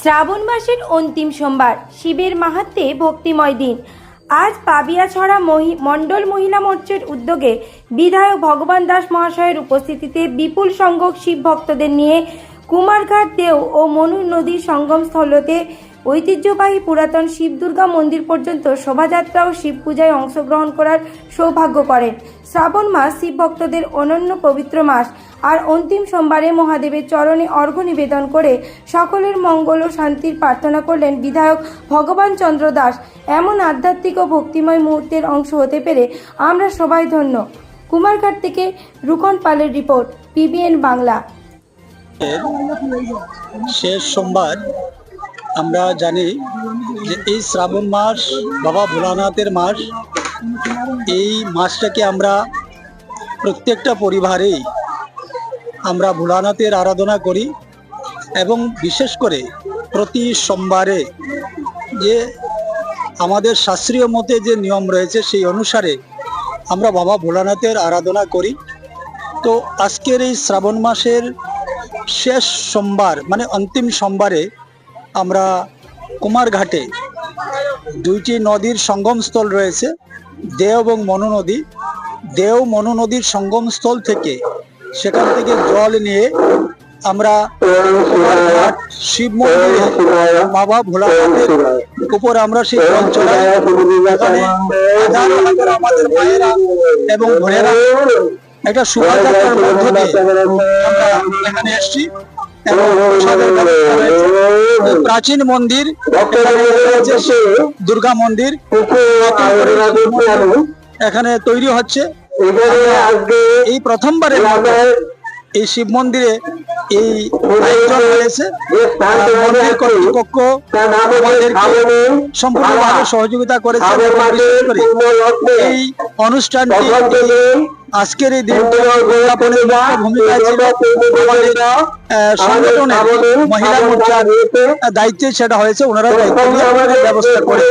শ্রাবণ মাসের অন্তিম সোমবার, শিবের মাহাত্মে ভক্তিময় দিন। আজ পাবিয়াছড়া মহি মণ্ডল মহিলা মোর্চার উদ্যোগে বিধায়ক ভগবান দাস মহাশয়ের উপস্থিতিতে বিপুল সংখ্যক শিব ভক্তদের নিয়ে কুমারঘাট দেও ও মনুর নদীর সঙ্গম স্থলতে ঐতিহ্যবাহী পুরাতন শিব দুর্গা মন্দির পর্যন্ত শোভাযাত্রা ও শিব পূজায় অংশগ্রহণ করার সৌভাগ্য করেন। শ্রাবণ মাস শিব ভক্তদের অনন্য পবিত্র মাস। আর অন্তিম সোমবারে মহাদেবের চরণে অর্ঘ্য নিবেদন করে সকলের মঙ্গল ও শান্তির প্রার্থনা করলেন বিধায়ক ভগবান চন্দ্র দাস। এমন আধ্যাত্মিক ও ভক্তিময় মুহূর্তের অংশ হতে পেরে আমরা সবাই ধন্য। কুমারঘাট থেকে রুকন পালের রিপোর্ট, পিবিএন বাংলা। শেষ সোমবার আমরা জানি যে এই শ্রাবণ মাস, বাবা ভোলানাথের মাস। এই মাসটাকে আমরা প্রত্যেকটা পরিবারেই আমরা ভোলানাথের আরাধনা করি এবং বিশেষ করে প্রতি সোমবারে যে আমাদের শাস্ত্রীয় মতে যে নিয়ম রয়েছে সেই অনুসারে আমরা বাবা ভোলানাথের আরাধনা করি। তো আজকের এই শ্রাবণ মাসের শেষ সোমবার মানে অন্তিম সোমবারে আমরা কুমারঘাটে দুইটি নদীর সঙ্গমস্থল রয়েছে, দেও এবং মনু নদী। দেও মনু নদীর সঙ্গমস্থল থেকে সেখান থেকে জল নিয়ে আমরা শিব মন্দিরে বাবা উপর আমরা সেই জল আমাদের এবং একটা শোভাযাত্রার আমরা এখানে এসেছি প্রাচীন মন্দির দুর্গা মন্দির এখানে তৈরি হচ্ছে। এই প্রথমবারের মতো এই শিব মন্দিরে এই আয়োজন হয়েছে মন্দির কর্তৃপক্ষ আমাদেরকে সম্পূর্ণভাবে সহযোগিতা করেছে বিশেষ করে এই অনুষ্ঠানটি আজকের এই দিনটি উদযাপনের মুখ্য ভূমিকায় ছিল আমাদের আহ, সংগঠনের মহিলা মোর্চার দায়িত্বে সেটা হয়েছে। ওনারা দায়িত্ব ব্যবস্থা করে